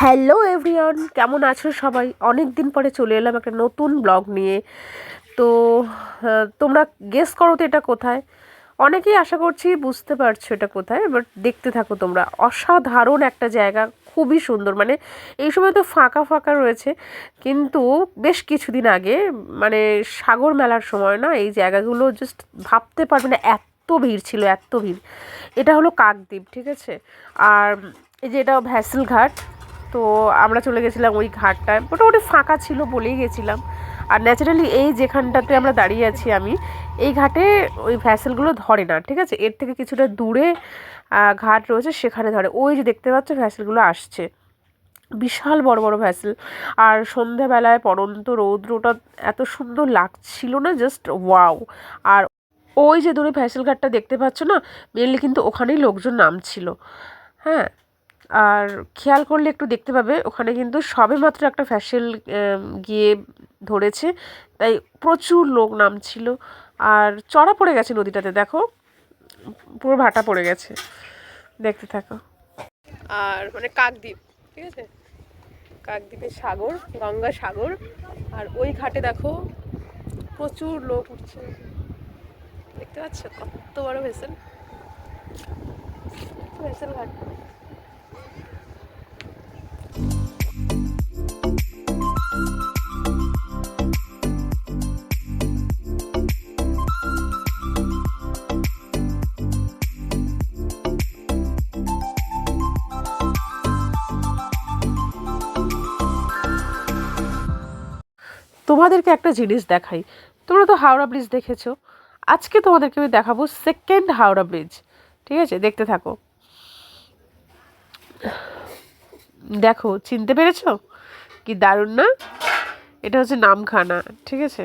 Hello everyone, কেমন আছো সবাই? অনেক দিন পরে চলে এলাম একটা নতুন ব্লগ নিয়ে। তো তোমরা গেস করো তো এটা কোথায়? অনেকেই আশা করছি বুঝতে পারছ এটা কোথায় বাট দেখতে থাকো তোমরা। অসাধারণ একটা জায়গা, খুবই সুন্দর। মানে এই সময় তো ফাঁকা ফাঁকা রয়েছে, কিন্তু বেশ কিছুদিন আগে মানে সাগর মেলার সময় না, এই জায়গাগুলো জাস্ট ভাবতে পারবে না, এত ভিড় ছিল, এত ভিড়। এটা হলো কাকদ্বীপ, ঠিক আছে? আর এই যে এটা ভ্যাসেল ঘাট তো আমরা চলে গেছিলাম ওই ঘাটটায়। মোটামুটি ফাঁকা ছিল বলেই গেছিলাম। আর ন্যাচারালি এই যেখানটাতে আমরা দাঁড়িয়ে আছি আমি, এই ঘাটে ওই ভ্যাসেলগুলো ধরে না, ঠিক আছে? এর থেকে কিছুটা দূরে ঘাট রয়েছে, সেখানে ধরে। ওই যে দেখতে পাচ্ছ ভ্যাসেলগুলো আসছে। বিশাল বড় বড় ভ্যাসেল আর সন্ধ্যাবেলায় পড়ন্ত রৌদ্রটা এত সুন্দর লাগছিল না জাস্ট ওয়াও আর ওই যে দূরে ভ্যাসেল ঘাটটা দেখতে পাচ্ছ না মেনলি কিন্তু ওখানেই লোকজন নামছিল। হ্যাঁ? আর খেয়াল করলে একটু দেখতে পাবে, ওখানে কিন্তু সবেমাত্র একটা ফ্যাসেল গিয়ে ধরেছে। তাই প্রচুর লোক নামছিল। আর চড়া পড়ে গেছে নদীটাতে, দেখো। পুরো ভাটা পড়ে গেছে। দেখতে থাকো। আর মানে কাকদ্বীপ, ঠিক আছে? কাকদ্বীপের সাগর, গঙ্গা সাগর। আর ওই ঘাটে দেখো, প্রচুর লোক উঠছে। দেখতে পাচ্ছ? কত বড় ভেসেল ভেসেল ঘাট। তোমাদেরকে একটা জিনিস দেখাই। তোমরা তো হাওড়া ব্রিজ দেখেছ। আজকে তোমাদেরকে আমি দেখাবো সেকেন্ড হাওড়া ব্রিজ ঠিক আছে? দেখতে থাকো। দেখো, চিনতে পেরেছ? কি দারুণ না? এটা হচ্ছে নামখানা, ঠিক আছে?